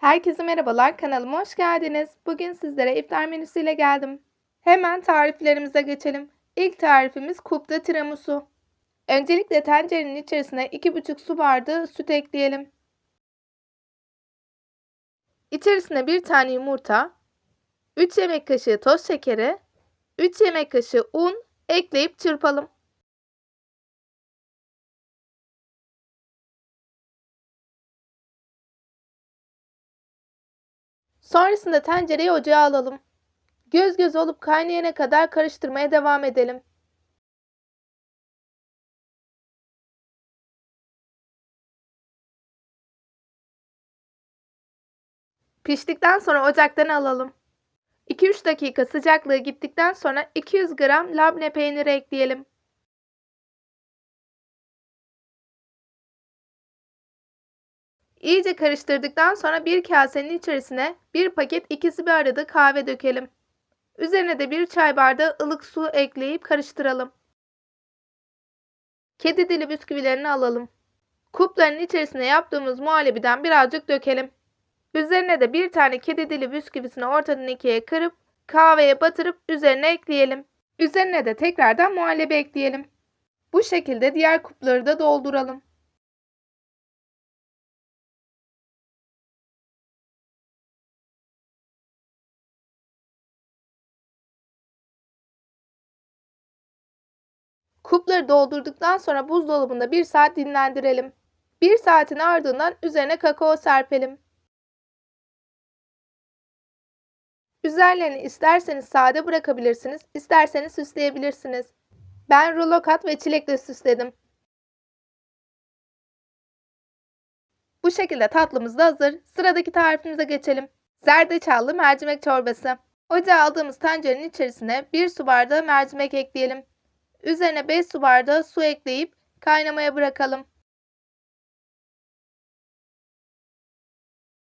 Herkese merhabalar, kanalıma hoş geldiniz. Bugün sizlere iftar menüsüyle geldim. Hemen tariflerimize geçelim. İlk tarifimiz kupta tiramisu. Öncelikle tencerenin içerisine 2,5 su bardağı süt ekleyelim. İçerisine 1 tane yumurta, 3 yemek kaşığı toz şekeri, 3 yemek kaşığı un ekleyip çırpalım. Sonrasında tencereyi ocağa alalım. Göz göz olup kaynayana kadar karıştırmaya devam edelim. Piştikten sonra ocaktan alalım. 2-3 dakika sıcaklığı gittikten sonra 200 gram labne peyniri ekleyelim. İyice karıştırdıktan sonra bir kasenin içerisine bir paket ikisi bir arada kahve dökelim. Üzerine de bir çay bardağı ılık su ekleyip karıştıralım. Kedi dili bisküvilerini alalım. Kupların içerisine yaptığımız muhallebiden birazcık dökelim. Üzerine de bir tane kedi dili bisküvisini ortadan ikiye kırıp kahveye batırıp üzerine ekleyelim. Üzerine de tekrardan muhallebi ekleyelim. Bu şekilde diğer kupları da dolduralım. Kupları doldurduktan sonra buzdolabında 1 saat dinlendirelim. 1 saatin ardından üzerine kakao serpelim. Üzerlerini isterseniz sade bırakabilirsiniz, isterseniz süsleyebilirsiniz. Ben rulo kat ve çilekle süsledim. Bu şekilde tatlımız da hazır. Sıradaki tarifimize geçelim. Zerdeçallı mercimek çorbası. Ocağa aldığımız tencerenin içerisine 1 su bardağı mercimek ekleyelim. Üzerine 5 su bardağı su ekleyip kaynamaya bırakalım.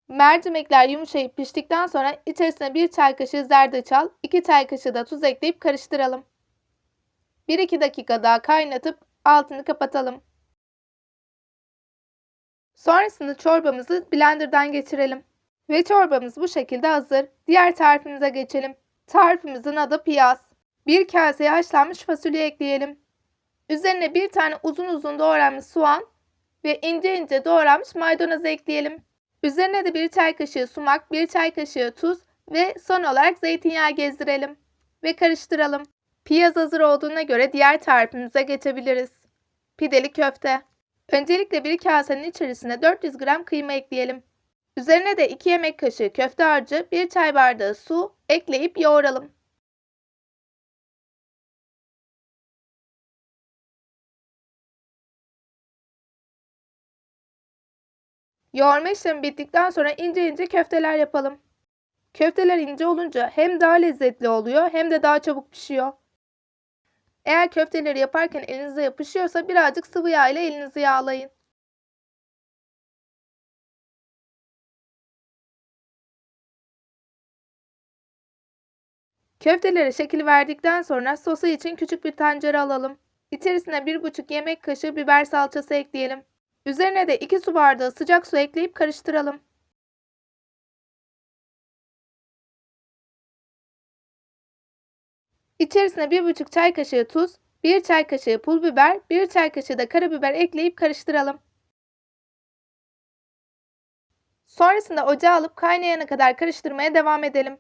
Mercimekler yumuşayıp piştikten sonra içerisine 1 çay kaşığı zerdeçal, 2 çay kaşığı da tuz ekleyip karıştıralım. 1-2 dakika daha kaynatıp altını kapatalım. Sonrasında çorbamızı blenderdan geçirelim. Ve çorbamız bu şekilde hazır. Diğer tarifimize geçelim. Tarifimizin adı piyaz. Bir kaseye haşlanmış fasulye ekleyelim. Üzerine bir tane uzun uzun doğranmış soğan ve ince ince doğranmış maydanoz ekleyelim. Üzerine de bir çay kaşığı sumak, bir çay kaşığı tuz ve son olarak zeytinyağı gezdirelim ve karıştıralım. Piyaz hazır olduğuna göre diğer tarifimize geçebiliriz. Pideli köfte. Öncelikle bir kasenin içerisine 400 gram kıyma ekleyelim. Üzerine de 2 yemek kaşığı köfte harcı, 1 çay bardağı su ekleyip yoğuralım. Yoğurma işlemi bittikten sonra ince ince köfteler yapalım. Köfteler ince olunca hem daha lezzetli oluyor hem de daha çabuk pişiyor. Eğer köfteleri yaparken elinize yapışıyorsa birazcık sıvı yağ ile elinizi yağlayın. Köftelere şekil verdikten sonra sosu için küçük bir tencere alalım. İçerisine 1,5 yemek kaşığı biber salçası ekleyelim. Üzerine de 2 su bardağı sıcak su ekleyip karıştıralım. İçerisine 1,5 çay kaşığı tuz, 1 çay kaşığı pul biber, 1 çay kaşığı da karabiber ekleyip karıştıralım. Sonrasında ocağa alıp kaynayana kadar karıştırmaya devam edelim.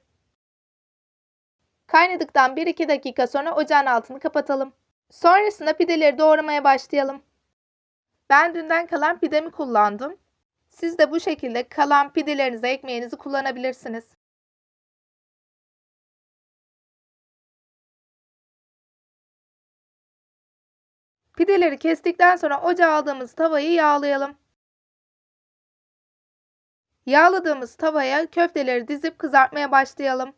Kaynadıktan 1-2 dakika sonra ocağın altını kapatalım. Sonrasında pideleri doğramaya başlayalım. Ben dünden kalan pidemi kullandım. Siz de bu şekilde kalan pidelerinize ekmeğinizi kullanabilirsiniz. Pideleri kestikten sonra ocağa aldığımız tavayı yağlayalım. Yağladığımız tavaya köfteleri dizip kızartmaya başlayalım.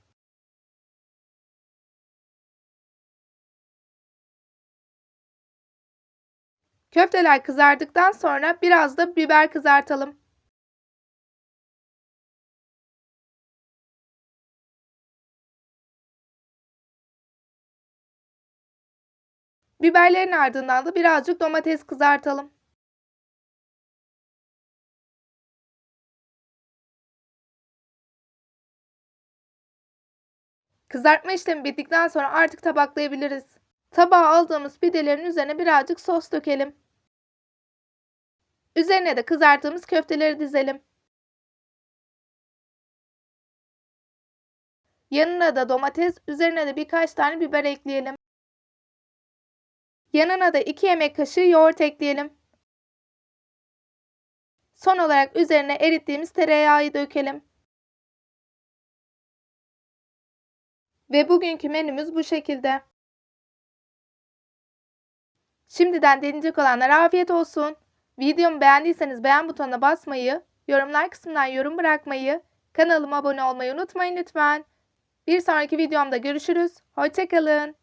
Köfteler kızardıktan sonra biraz da biber kızartalım. Biberlerin ardından da birazcık domates kızartalım. Kızartma işlemi bittikten sonra artık tabaklayabiliriz. Tabağa aldığımız pidelerin üzerine birazcık sos dökelim. Üzerine de kızarttığımız köfteleri dizelim. Yanına da domates, üzerine de birkaç tane biber ekleyelim. Yanına da 2 yemek kaşığı yoğurt ekleyelim. Son olarak üzerine erittiğimiz tereyağı dökelim. Ve bugünkü menümüz bu şekilde. Şimdiden deneyecek olanlara afiyet olsun. Videomu beğendiyseniz beğen butonuna basmayı, yorumlar kısmından yorum bırakmayı, kanalıma abone olmayı unutmayın lütfen. Bir sonraki videomda görüşürüz. Hoşçakalın.